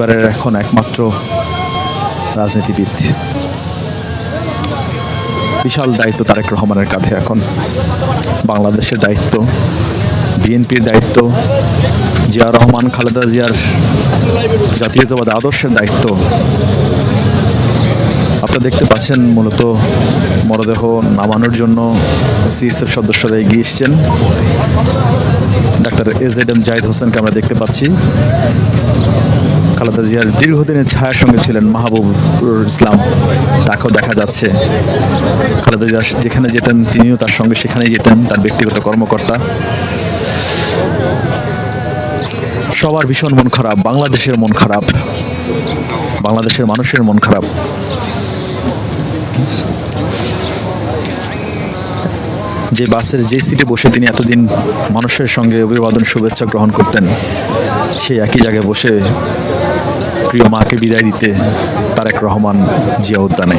পরিবারের এখন একমাত্র রাজনীতিবিদ। বিশাল দায়িত্ব তারেক রহমানের কাঁধে এখন। বাংলাদেশের দায়িত্ব, বিএনপির দায়িত্ব জিয়া রহমান, খালেদা জিয়ার জাতীয়তাবাদ আদর্শের দায়িত্ব। আপনারা দেখতে পাচ্ছেন মূলত মরদেহ নামানোর জন্য সিএসএফ সদস্যরা এগিয়ে এসছেন। ডাক্তার এজ এড এম জাহিদ হোসেনকে আমরা দেখতে পাচ্ছি। খালেদা জিয়ার দীর্ঘদিনের ছায়ার সঙ্গে ছিলেন মাহবুবুর ইসলাম। তাকেও দেখা যাচ্ছে। খালেদা জিয়া যেখানে যেতেন, তিনিও তার সঙ্গে সেখানেই যেতেন, তার ব্যক্তিগত কর্মকর্তা। সবার ভীষণ মন খারাপ, বাংলাদেশের মন খারাপ, বাংলাদেশের মানুষের মন খারাপ। যে বাসের, যে সিটে বসে তিনি এতদিন মানুষের সঙ্গে অভিবাদন, শুভেচ্ছা গ্রহণ করতেন, সেই একই জায়গায় বসে প্রিয় মাকে বিদায় দিতে তারেক রহমান জিয়া উদ্যানে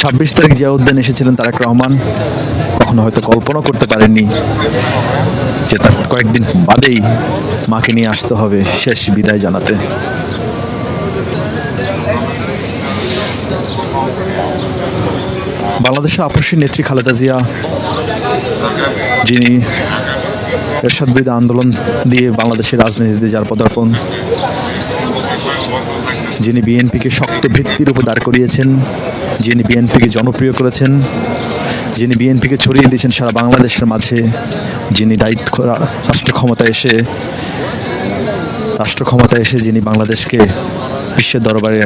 ছাব্বিশ তারিখ জিয়া উদ্যানে এসেছিলেন তারেক রহমান। কখনো হয়তো কল্পনা করতে পারেননি যে তার কয়েকদিন বাদেই মাকে নিয়ে আসতে হবে শেষ বিদায় জানাতে। বাংলাদেশের আপসী নেত্রী খালেদা জিয়া, যিনি এরশাদ বিরোধী আন্দোলন দিয়ে বাংলাদেশের রাজনীতিতে যার পদার্পণ, যিনি বিএনপিকে শক্ত ভিত্তির উপর দাঁড় করিয়েছেন, যিনি বিএনপিকে জনপ্রিয় করেছেন, যিনি বিএনপিকে ছড়িয়ে দিয়েছেন সারা বাংলাদেশের মাঝে, যিনি দায়িত্ব রাষ্ট্র ক্ষমতায় এসে, রাষ্ট্র ক্ষমতায় এসে যিনি বাংলাদেশকে বিশ্বের দরবারে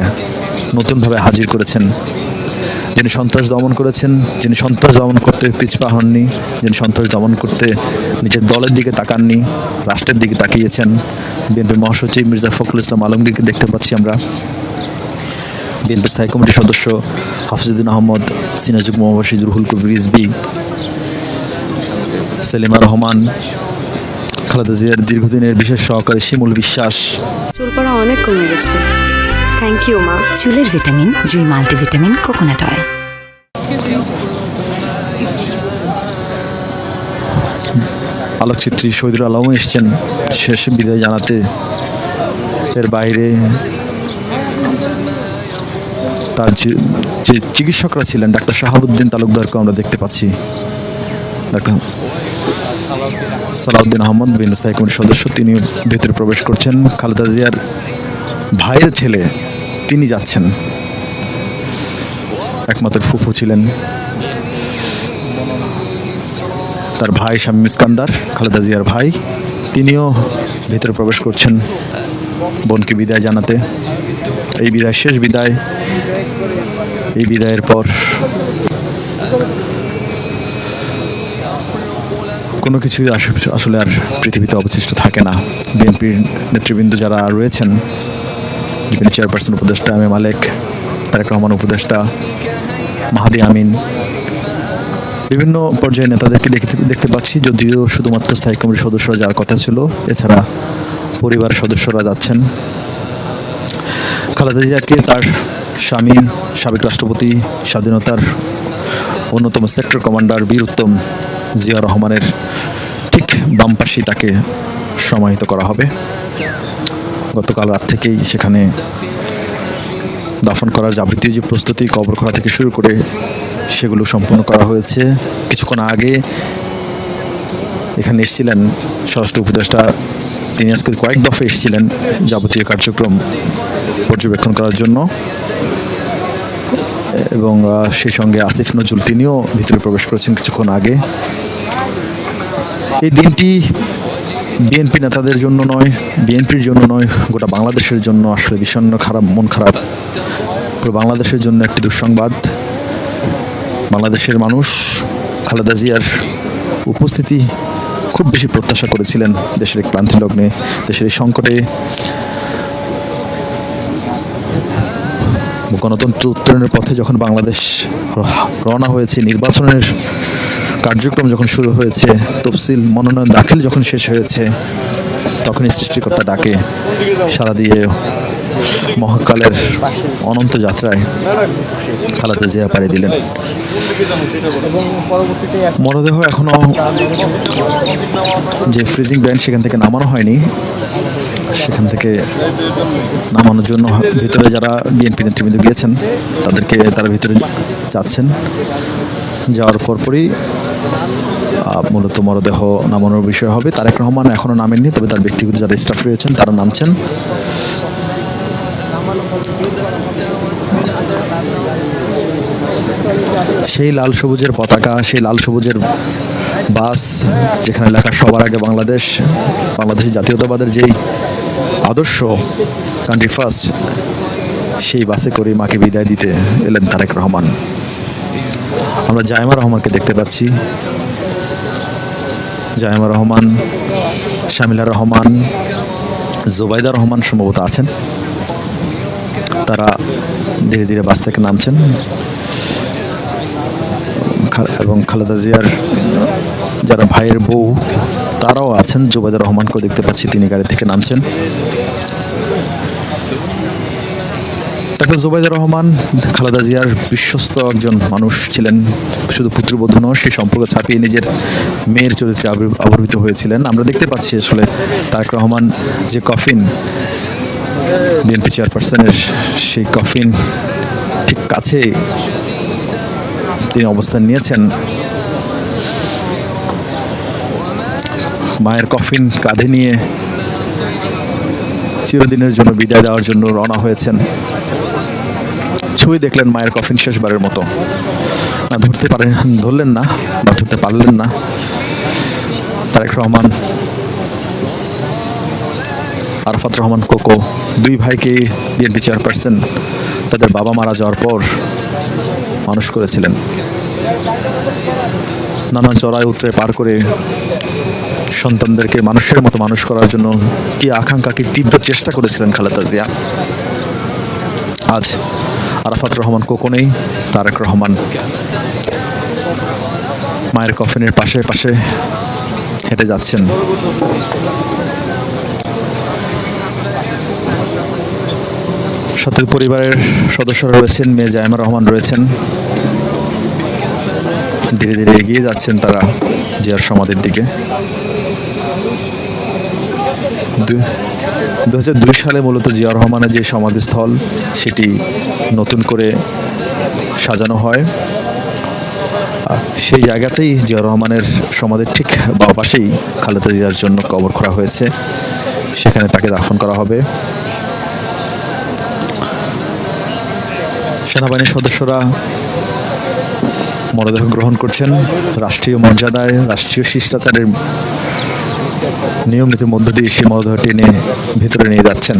নতুনভাবে হাজির করেছেন। যিনি সন্ত্রাস দমন করেছেন, যিনি সন্ত্রাস দমন করতে পিছপা হননি, যিনি সন্ত্রাস দমন করতে নিজের দলের দিকে তাকাননি, রাষ্ট্রের দিকে তাকিয়েছেন। বিএনপি মহাসচিব মির্জা ফখরুল ইসলাম আলমগীরকে দেখতে পাচ্ছি আমরা। বিএনপি স্থায়ী কমিটির সদস্য হাফিজুদ্দিন আহমদ, সিনাজুক মোহাম্মদ রুহুল কবির রিজবি সেলিমা রহমান, খালেদা জিয়ার দীর্ঘদিনের বিশেষ সহকারী শিমুল বিশ্বাস। চুল পড়া অনেক কমে গেছে। থ্যাংক ইউ মা চুলের vitamin Jui multivitamin coconut oil. আলোকচিত্রী শহীদুল আলম এসছেন। শেষ বিদায় জানাতে এর বাইরে তার যে যে চিকিৎসকরা ছিলেন ডাক্তার শাহাবুদ্দিন তালুকদারকে আমরা দেখতে পাচ্ছি। ডাক্তার সালাউদ্দিন আহমদ বিন স্থায়ী কমিটির সদস্য তিনি ভেতরে প্রবেশ করছেন। খালেদা জিয়ার ভাইয়ের ছেলে তিনি যাচ্ছেন। একমাত্র ফুফু ছিলেন। তার ভাই শামীম ইস্কান্দার, খালেদা জিয়ার ভাই। তিনিও ভেতরে প্রবেশ করছেন বোনকে বিদায় জানাতে। এই বিদায়, শেষ বিদায়। এই বিদায়ের পর কোনো কিছুই আস- আসলে আর পৃথিবীতে অবশিষ্ট থাকে না। বিএনপির নেতৃবৃন্দ যারা রয়েছেন বিএনপি চেয়ারপারসন উপদেষ্টা এ মালেক, তারেক রহমান উপদেষ্টা, মাহাদি আমিন। বিভিন্ন পর্যায়ে নেতাদেরকে দেখতে দেখতে পাচ্ছি, যদিও শুধুমাত্র স্থায়ী কমিটির সদস্যরা যার কথা ছিল, এছাড়া পরিবারের সদস্যরা যাচ্ছেন। খালেদা জিয়াকে তার স্বামী, সাবেক রাষ্ট্রপতি, স্বাধীনতার অন্যতম সেক্টর কমান্ডার বীর উত্তম জিয়া রহমানের ঠিক বাম পাশেই তাকে সমাহিত করা হবে। গতকাল রাত থেকেই সেখানে দাফন করার যাবতীয় যে প্রস্তুতি, কবর করা থেকে শুরু করে সেগুলো সম্পন্ন করা হয়েছে। কিছুক্ষণ আগে এখানে এসেছিলেন স্বরাষ্ট্র উপদেষ্টা। তিনি আজকে কয়েক দফা এসেছিলেন যাবতীয় কার্যক্রম পর্যবেক্ষণ করার জন্য। এবং সেই সঙ্গে আসিফ নজরুল তিনিও ভিতরে প্রবেশ করেছেন কিছুক্ষণ আগে। এই দিনটি বিএনপি নেতাদের জন্য নয়, বিএনপির জন্য নয়, গোটা বাংলাদেশের জন্য আসলে বিষণ্ণ খারাপ, মন খারাপ। পুরো বাংলাদেশের জন্য একটি দুঃসংবাদ। বাংলাদেশের মানুষ খালেদা জিয়ার উপস্থিতি খুব বেশি প্রত্যাশা করেছিলেন দেশের এক ক্রান্তি লগ্নে, দেশের এই সংকটে। গণতন্ত্র উত্তরণের পথে যখন বাংলাদেশ রওনা হয়েছে, নির্বাচনের কার্যক্রম যখন শুরু হয়েছে, তফসিল মনোনয়ন দাখিল যখন শেষ হয়েছে, তখনই সৃষ্টিকর্তা ডাকে সারা দিয়ে মহাকালের অনন্ত যাত্রায় খালাদা জিয়া পাড়ি দিলেন। মরদেহ এখনও যে ফ্রিজিং ব্যান্ড সেখান থেকে নামানো হয়নি, সেখান থেকে নামানোর জন্য ভিতরে যারা বিএনপি নেতৃবৃন্দ গিয়েছেন, তাদেরকে তারা ভিতরে যাচ্ছেন। যাওয়ার পরপরই মূলত মরদেহ নামানোর বিষয় হবে। তারেক রহমান এখনও নামেননি, তবে তার ব্যক্তিগত যারা স্টাফ রয়েছেন, তারা নামছেন। সেই লাল সবুজের পতাকা, সেই লাল সবুজের বাস, যেখানে লেখা সবার আগে বাংলাদেশ বাংলাদেশের জাতীয়তাবাদের যেই আদর্শ কান্ট্রি ফার্স্ট সেই বাসে করে মাকে বিদায় দিতে এলেন তারেক রহমান। আমরা জায়মা রহমানকে দেখতে পাচ্ছি। জায়মা রহমান, শামিলা রহমান, জোবাইদা রহমান সম্ভবত আছেন। তারা ধীরে ধীরে বাস থেকে নামছেন। এবং খালেদা জিয়ার যারা ভাইয়ের বউ, তারাও আছেন। জুবাইদা রহমানকেও দেখতে পাচ্ছি, তিনি গাড়ি থেকে নামছেন। ডাক্তার জুবাইদা রহমান, খালেদা জিয়ার বিশ্বস্ত একজন মানুষ ছিলেন, শুধু পুত্রবধূ নয় সেই সম্পর্ক ছাপিয়ে নিজের মেয়ের চরিত্রে আবির- আবির্ভূত হয়েছিলেন। আমরা দেখতে পাচ্ছি আসলে তারেক রহমান যে কফিন বিএনপি চেয়ারপারসনের সেই কফিন ঠিক কাছে তিনি অবস্থান নিয়েছেন। মায়ের কফিন কাঁধে নিয়ে চিরদিনের জন্য বিদায় দেওয়ার জন্য রওনা হয়েছেন। ছবি দেখলেন মায়ের কফিন শেষবারের মতো। না, ধরতে পারেন, ধরলেন না, বা ধরতে পারলেন না। তারেক রহমান, আরফাত রহমান, কোকো, দুই ভাইকে বিএনপি চেয়ারপারসন, তাদের বাবা মারা যাওয়ার পর মানুষ করেছিলেন। নানান চড়াই উতরে পার করে সন্তানদেরকে মানুষের মতো মানুষ করার জন্য কি আকাঙ্ক্ষা, কি তীব্র চেষ্টা করেছিলেন খালেদা জিয়া? আজ আরাফাত রহমান কোকো নেই তারেক রহমান মায়ের কফিনের পাশে পাশে হেঁটে যাচ্ছেন। সাথে পরিবারের সদস্যরা রয়েছেন, মেয়ে জায়মা রহমান রয়েছেন। ধীরে ধীরে এগিয়ে যাচ্ছেন তারা জিয়ার সমাধির দিকে। দু হাজার দুই সালে মূলত জিয়া রহমানের যে সমাধিস্থল, সেটি নতুন করে সাজানো হয়। সেই জায়গাতেই জিয়া রহমানের সমাধির ঠিক বা পাশেই খালেদা জিয়ার জন্য কবর করা হয়েছে। সেখানে তাকে দাফন করা হবে। সেনাবাহিনীর সদস্যরা মরদেহ গ্রহণ করছেন। রাষ্ট্রীয় মর্যাদায় রাষ্ট্রীয় শিষ্টাচারের নিয়ম নীতির মধ্য দিয়ে সেই মরদেহ টেনে ভেতরে নিয়ে যাচ্ছেন।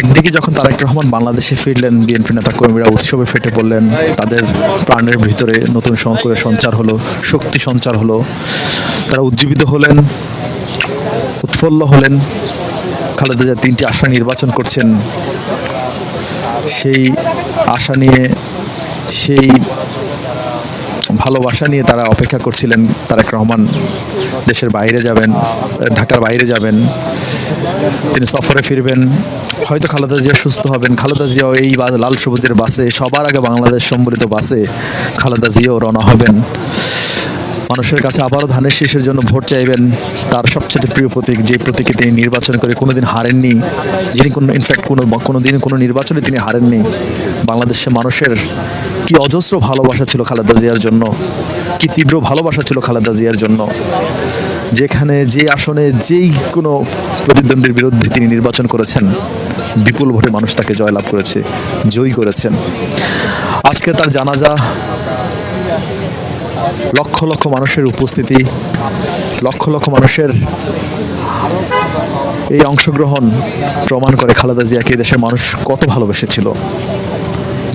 একদিকে যখন তারেক রহমান বাংলাদেশে ফিরলেন, বিএনপি নেতা কর্মীরা উৎসবে ফেটে পড়লেন, তাদের প্রাণের ভিতরে নতুন শঙ্করের সঞ্চার হলো, শক্তি সঞ্চার হলো। তারা উজ্জীবিত হলেন, উৎফুল্ল হলেন। খালেদা জিয়া তিনটি আশা নির্বাচন করছেন। সেই আশা নিয়ে সেই ভালোবাসা নিয়ে তারা অপেক্ষা করছিলেন, তারেক রহমান দেশের বাইরে যাবেন, ঢাকার বাইরে যাবেন, তিনি সফরে ফিরবেন, হয়তো খালেদা জিয়া সুস্থ হবেন। খালেদা জিয়াও এই লাল সবুজের বাসে, সবার আগে বাংলাদেশ সম্বলিত বাসে খালেদা জিয়াও রওনা হবেন। মানুষের কাছে আবারও ধানের শীষের জন্য ভোট চাইবেন। তার সবচেয়ে প্রিয় প্রতীক, যে প্রতীকে তিনি নির্বাচন করে কোনোদিন হারেননি, যিনি কোনো ইনফ্যাক্ট কোনো কোনো দিন কোনো নির্বাচনে তিনি হারেননি, বাংলাদেশের মানুষের কি অজস্র ভালোবাসা ছিল খালেদা জিয়ার জন্য? কি তীব্র ভালোবাসা ছিল খালেদা জিয়ার জন্য? যেখানে, যে আসনে, যেই কোনো প্রতিদ্বন্দ্বীর বিরুদ্ধে তিনি নির্বাচন করেছেন, বিপুল ভোটে মানুষ তাকে জয়লাভ করেছে, জয়ী করেছেন। আজকে তার জানাজা, লক্ষ লক্ষ মানুষের উপস্থিতি, লক্ষ লক্ষ মানুষের এই অংশগ্রহণ প্রমাণ করে খালেদা জিয়াকে দেশের মানুষ কত ভালোবেসেছিল।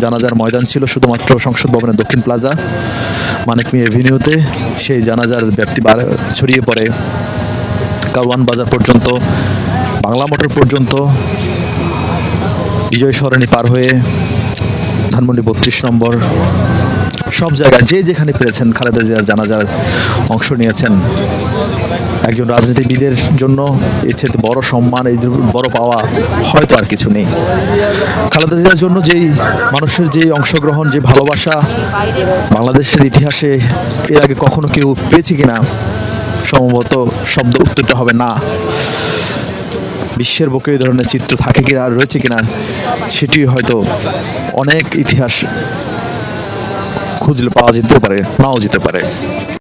জানাজার ময়দান ছিল শুধুমাত্র সংসদ ভবনের দক্ষিণ প্লাজা মানিকমি এভিনিউতে। সেই জানাজার ব্যাপ্তি ছড়িয়ে পড়ে। কারওয়ান বাজার পর্যন্ত, বাংলা মোটর পর্যন্ত। বিজয় সরণি পার হয়ে ধানমন্ডি বত্রিশ নম্বর। সব জায়গায় যে যেখানে পেরেছেন খালেদা জিয়ার জানাজার অংশ নিয়েছেন। একজন রাজনীতিবিদের জন্য এর চেয়ে বড় সম্মান, এই বড় পাওয়া হয়তো আর কিছু নেই। খালেদা জিয়ার জন্য যেই মানুষের যে অংশগ্রহণ, যে ভালোবাসা বাংলাদেশের ইতিহাসে এর আগে কখনো কেউ পেয়েছে কিনা, সম্ভবত শব্দ উত্তরটা হবে না। বিশ্বের বুকে এই ধরনের চিত্র থাকে কি আর রয়েছে কিনা, সেটি হয়তো অনেক ইতিহাস খুঁজলে পাওয়া যেতেও পারে, নাও যেতে পারে।